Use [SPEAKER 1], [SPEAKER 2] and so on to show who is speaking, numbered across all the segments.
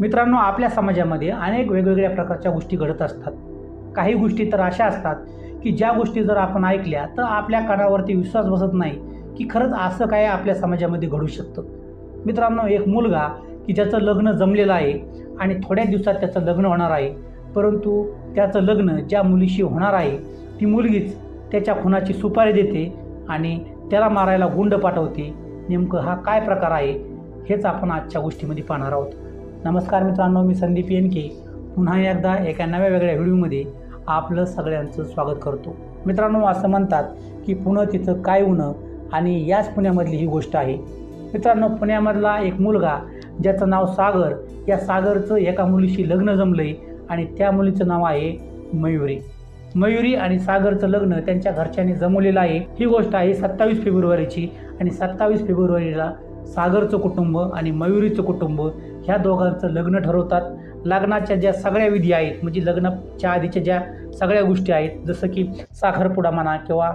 [SPEAKER 1] मित्रांनो आपल्या समाजामध्ये अनेक वेगवेगळ्या प्रकारच्या गोष्टी घडत असतात. काही गोष्टी तर अशा असतात की ज्या गोष्टी जर आपण ऐकल्या तर आपल्या कानावरती विश्वास बसत नाही की खरंच असं काय आपल्या समाजामध्ये घडू शकतं. मित्रांनो एक मुलगा की ज्याचं लग्न जमलेलं आहे आणि थोड्या दिवसात त्याचं लग्न होणार आहे परंतु त्याचं लग्न ज्या मुलीशी होणार आहे ती मुलगीच त्याच्या खुनाची सुपारी देते आणि त्याला मारायला गुंड पाठवते. नेमकं हा काय प्रकार आहे हेच आपण आजच्या गोष्टीमध्ये पाहणार आहोत. नमस्कार मित्रांनो मी संदीप येनके पुन्हा एकदा एका नव्या वेगळ्या व्हिडिओमध्ये आपलं सगळ्यांचं स्वागत करतो. मित्रांनो असं म्हणतात की पुणं तिथं काय उणं आणि याच पुण्यामधली ही गोष्ट आहे. मित्रांनो पुण्यामधला एक मुलगा ज्याचं नाव सागर या सागरचं एका मुलीशी लग्न जमलं आहे आणि त्या मुलीचं नाव आहे मयुरी. मयुरी आणि सागरचं लग्न त्यांच्या घरच्यांनी जमवलेलं आहे. ही गोष्ट आहे सत्तावीस फेब्रुवारीची आणि सत्तावीस फेब्रुवारीला सागरचं कुटुंब आणि मयुरीचं कुटुंब ह्या दोघांचं लग्न ठरवतात. लग्नाच्या ज्या सगळ्या विधी आहेत म्हणजे लग्नाच्या आधीच्या ज्या सगळ्या गोष्टी आहेत जसं की साखरपुडा म्हणा किंवा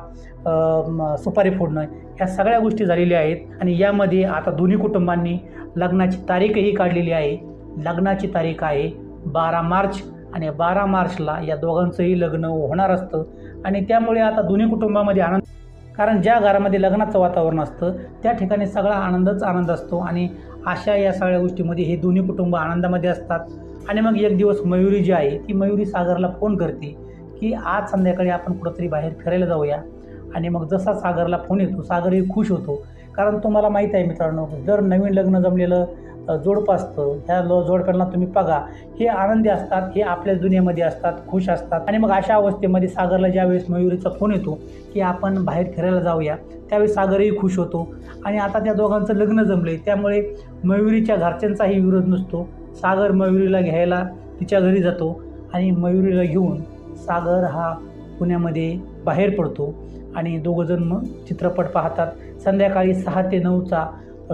[SPEAKER 1] सुपारी फोडणं ह्या सगळ्या गोष्टी झालेल्या आहेत. आणि यामध्ये आता दोन्ही कुटुंबांनी लग्नाची तारीखही काढलेली आहे. लग्नाची तारीख आहे बारा मार्च आणि बारा मार्चला या दोघांचंही लग्न होणार असतं. आणि त्यामुळे आता दोन्ही कुटुंबामध्ये आनंद कारण ज्या घरामध्ये लग्नाचं वातावरण असतं त्या ठिकाणी सगळा आनंदच आनंद असतो आणि अशा या सगळ्या गोष्टीमध्ये हे दोन्ही कुटुंब आनंदामध्ये असतात. आणि मग एक दिवस मयुरी जी आहे ती मयुरी सागरला फोन करते की आज संध्याकाळी आपण कुठंतरी बाहेर फिरायला जाऊया. आणि मग जसा सागरला फोन येतो सागरही खुश होतो कारण तुम्हाला माहीत आहे मित्रांनो जर नवीन लग्न जमलेलं अ, जोडपं असतं ह्या लो जोडप्यांना तुम्ही बघा हे आनंदी असतात हे आपल्याच दुनियेमध्ये असतात खुश असतात. आणि मग अशा अवस्थेमध्ये सागरला ज्यावेळेस मयुरीचा फोन येतो की आपण बाहेर फिरायला जाऊया त्यावेळी सागरही खुश होतो. आणि आता त्या दोघांचं लग्न जमलं आहे त्यामुळे मयुरीच्या घरच्यांचाही विरोध नसतो. सागर मयुरीला घ्यायला तिच्या घरी जातो आणि मयुरीला घेऊन सागर हा पुण्यामध्ये बाहेर पडतो आणि दोघंजण मग चित्रपट पाहतात. संध्याकाळी सहा ते नऊचा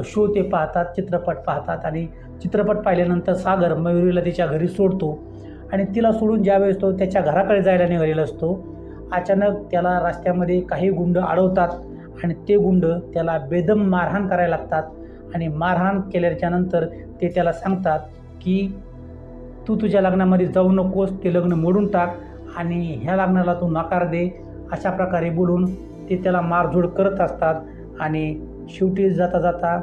[SPEAKER 1] शो ते पाहतात चित्रपट पाहतात आणि चित्रपट पाहिल्यानंतर सागर मयुरीला तिच्या घरी सोडतो आणि तिला सोडून ज्यावेळेस तो त्याच्या घराकडे जायला निघालेला असतो अचानक त्याला रस्त्यामध्ये काही गुंड अडवतात आणि ते गुंड त्याला बेदम मारहाण करायला लागतात आणि मारहाण केल्याच्यानंतर ते त्याला सांगतात की तू तुझ्या लग्नामध्ये जाऊ नकोस ते लग्न मोडून टाक आणि ह्या लग्नाला तू नकार दे अशा प्रकारे बोलून ते त्याला मारझोड करत असतात आणि शेवटी जाता जाता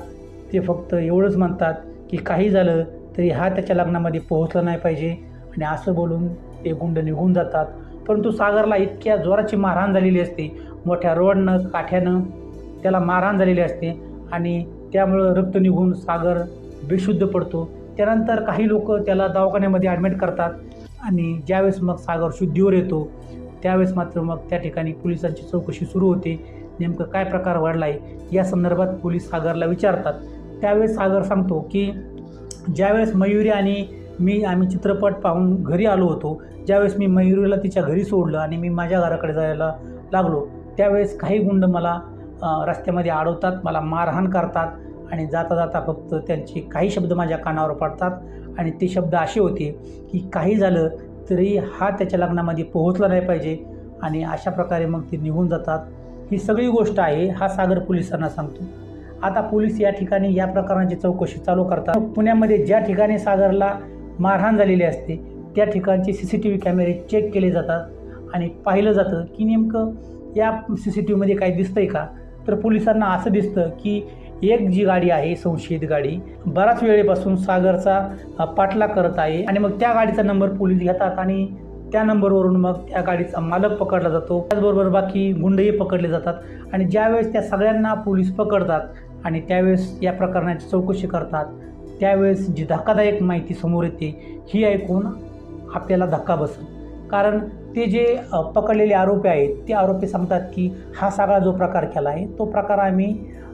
[SPEAKER 1] ते फक्त एवढंच म्हणतात की काही झालं तरी हा त्याच्या लग्नामध्ये पोहोचला नाही पाहिजे. आणि असं बोलून ते गुंड निघून जातात. परंतु सागरला इतक्या जोराची मारहाण झालेली असते. मोठ्या रोडनं काठ्यानं त्याला मारहाण झालेली असते. आणि त्यामुळं रक्त निघून सागर बेशुद्ध पडतो. त्यानंतर काही लोक त्याला दवाखान्यामध्ये ॲडमिट करतात. आणि ज्यावेळेस मग सागर शुद्धीवर येतो त्यावेळेस मात्र मग त्या ठिकाणी पोलिसांची चौकशी सुरू होते. नेमकं काय प्रकार घडला आहे या संदर्भात पोलीस सागरला विचारतात. त्यावेळेस सागर सांगतो की ज्यावेळेस मयुरी आणि मी आम्ही चित्रपट पाहून घरी आलो होतो ज्यावेळेस मी मयुरीला तिच्या घरी सोडलं आणि मी माझ्या घराकडे जायला लागलो त्यावेळेस काही गुंड मला रस्त्यामध्ये अडवतात मला मारहाण करतात आणि जाता जाता फक्त त्यांचे काही शब्द माझ्या कानावर पडतात. आणि ते शब्द असे होते की काही झालं तरी हा त्याच्या लग्नामध्ये पोहोचला नाही पाहिजे आणि अशा प्रकारे मग ते निघून जातात. ही सगळी गोष्ट आहे हा सागर पोलिसांना सांगतो. आता पोलीस या ठिकाणी या प्रकारांची चौकशी चालू करतात. पुण्यामध्ये ज्या ठिकाणी सागरला मारहाण झालेली असते त्या ठिकाणचे सी सी टी व्ही कॅमेरे चेक केले जातात आणि पाहिलं जातं की नेमकं या सी सी टी व्हीमध्ये काही दिसतंय का? तर पोलिसांना असं दिसतं की एक जी गाडी आहे संशयित गाडी. बराच वेळेपासून सागरचा पाठला पाठलाग करत आहे आणि मग त्या गाडीचा नंबर पोलीस घेतात आणि त्या नंबरवरून मग त्या गाडीचा मालक पकडला जातो. त्याचबरोबर बाकी गुंडही पकडले जातात आणि ज्यावेळेस त्या सगळ्यांना पोलीस पकडतात आणि त्यावेळेस या प्रकरणाची चौकशी करतात त्यावेळेस जी धक्कादायक माहिती समोर येते ही ऐकून आपल्याला धक्का बसेल. कारण ते जे पकडलेले आरोपी आहेत ते आरोपी सांगतात की हा सगळा जो प्रकार केला आहे तो प्रकार आम्ही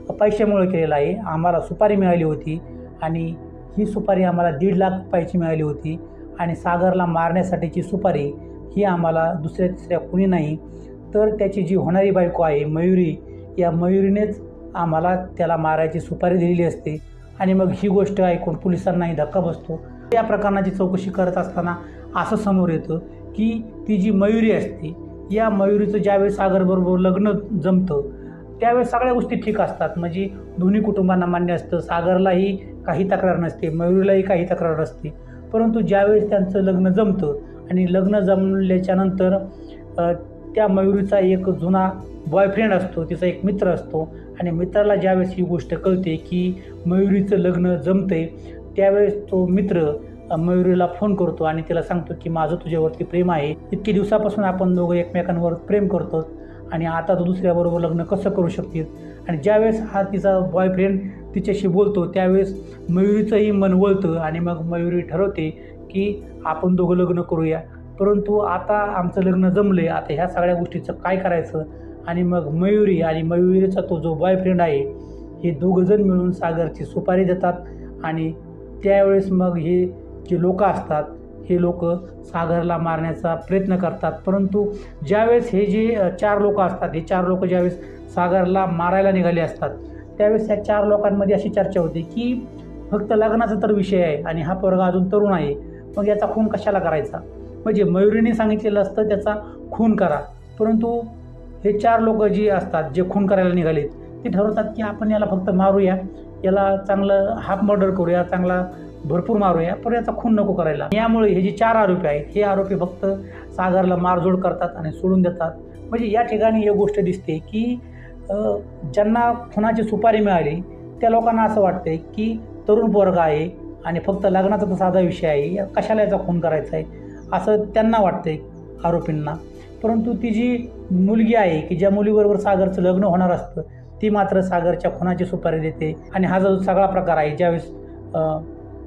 [SPEAKER 1] अपयशामुळे केलेला आहे. आम्हाला सुपारी मिळाली होती आणि ही सुपारी आम्हाला दीड लाख रुपयाची मिळाली होती आणि सागरला मारण्यासाठीची सुपारी ही आम्हाला दुसऱ्या तिसऱ्या कुणी नाही. तर त्याची जी होणारी बायको आहे मयुरी या मयुरीनेच आम्हाला त्याला मारायची सुपारी दिलेली असते. आणि मग ही गोष्ट ऐकून पोलिसांनाही धक्का बसतो. या प्रकरणाची चौकशी करत असताना असं समोर येतं की ती जी मयुरी असते या मयुरीचं ज्यावेळेस सागरबरोबर लग्न जमतं त्यावेळेस सगळ्या गोष्टी ठीक असतात. म्हणजे दोन्ही कुटुंबांना मान्य असतं. सागरलाही काही तक्रार नसते. मयुरीलाही काही तक्रार नसते परंतु ज्यावेळेस त्यांचं लग्न जमतं आणि लग्न जमल्याच्या नंतर त्या मयुरीचा एक जुना बॉयफ्रेंड असतो. तिचा एक मित्र असतो. आणि मित्राला ज्यावेळेस ही गोष्ट कळते की मयुरीचं लग्न जमते त्यावेळेस तो मित्र मयुरीला फोन करतो आणि तिला सांगतो की माझं तुझ्यावरती प्रेम आहे. इतके दिवसापासून आपण दोघं एकमेकांवर प्रेम करतो आणि आता तो दुसऱ्याबरोबर लग्न कसं करू शकतील आणि ज्यावेळेस हा तिचा बॉयफ्रेंड तिच्याशी बोलतो त्यावेळेस मयुरीचंही मन वळतं आणि मग मयुरी ठरवते की आपण दोघं लग्न करूया. परंतु आता आमचं लग्न जमले आता ह्या सगळ्या गोष्टीचं काय करायचं? आणि मग मयुरी आणि मयुरीचा तो जो बॉयफ्रेंड आहे हे दोघंजण मिळून सागरची सुपारी देतात. आणि त्यावेळेस मग हे जे लोक असतात हे लोक सागरला मारण्याचा प्रयत्न करतात. परंतु ज्यावेळेस हे जे चार लोक असतात हे चार लोक ज्यावेळेस सागरला मारायला निघाले असतात त्यावेळेस या चार लोकांमध्ये अशी चर्चा होते की फक्त लग्नाचा तर विषय आहे आणि हा पोरगा अजून तरुण आहे मग याचा खून कशाला करायचा? म्हणजे मयुरीने सांगितलेलं असतं त्याचा खून करा. परंतु हे चार लोक जी असतात जे खून करायला निघालेत ते ठरवतात की आपण याला फक्त मारूया याला चांगलं हाफ मर्डर करूया चांगला भरपूर मारूया पण याचा खून नको करायला. यामुळे हे जे चार आरोपी आहेत हे आरोपी फक्त सागरला मारझोड करतात आणि सोडून देतात. म्हणजे या ठिकाणी एक गोष्ट दिसते की ज्यांना खुनाची सुपारी मिळाली त्या लोकांना असं वाटतंय की तरुण वर्ग आहे आणि फक्त लग्नाचा तर साधा विषय आहे. या- कशाला याचा खून करायचा आहे असं त्यांना वाटतंय आरोपींना. परंतु ती जी मुलगी आहे की ज्या मुलीबरोबर सागरचं लग्न होणार असतं ती मात्र सागरच्या खुनाची सुपारी देते. आणि हा जो सगळा प्रकार आहे ज्यावेळेस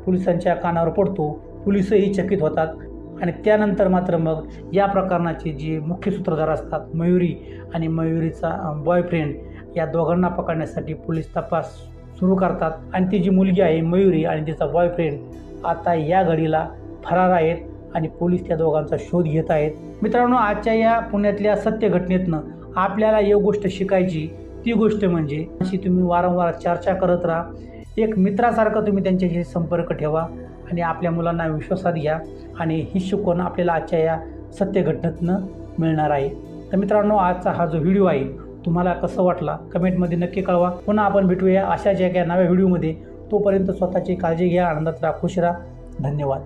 [SPEAKER 1] पोलिसांच्या कानावर पडतो पोलिसही चकित होतात. आणि त्यानंतर मात्र मग या प्रकरणाचे जे मुख्य सूत्रधार असतात मयुरी आणि मयुरीचा बॉयफ्रेंड या दोघांना पकडण्यासाठी पोलीस तपास सुरू करतात. आणि ती जी मुलगी आहे मयुरी आणि तिचा बॉयफ्रेंड आता या घडीला फरार आहेत आणि पोलीस त्या दोघांचा शोध घेत आहेत. मित्रांनो आजच्या या पुण्यातल्या सत्य घटनेतनं आपल्याला एक गोष्ट शिकायची. ती गोष्ट म्हणजे अशी तुम्ही वारंवार चर्चा करत राहा. एक मित्रासारखं तुम्ही त्यांच्याशी संपर्क ठेवा आणि आपल्या मुलांना विश्वासात घ्या. आणि ही शिकवण आपल्याला आजच्या या सत्यघटनेतनं मिळणार आहे. तर मित्रांनो आजचा हा जो व्हिडिओ आहे तुम्हाला कसं वाटला? कमेंटमध्ये नक्की कळवा. पुन्हा आपण भेटूया अशाच एका नव्या व्हिडिओमध्ये. तोपर्यंत स्वतःची काळजी घ्या आनंदात राहा खुश राहा. धन्यवाद.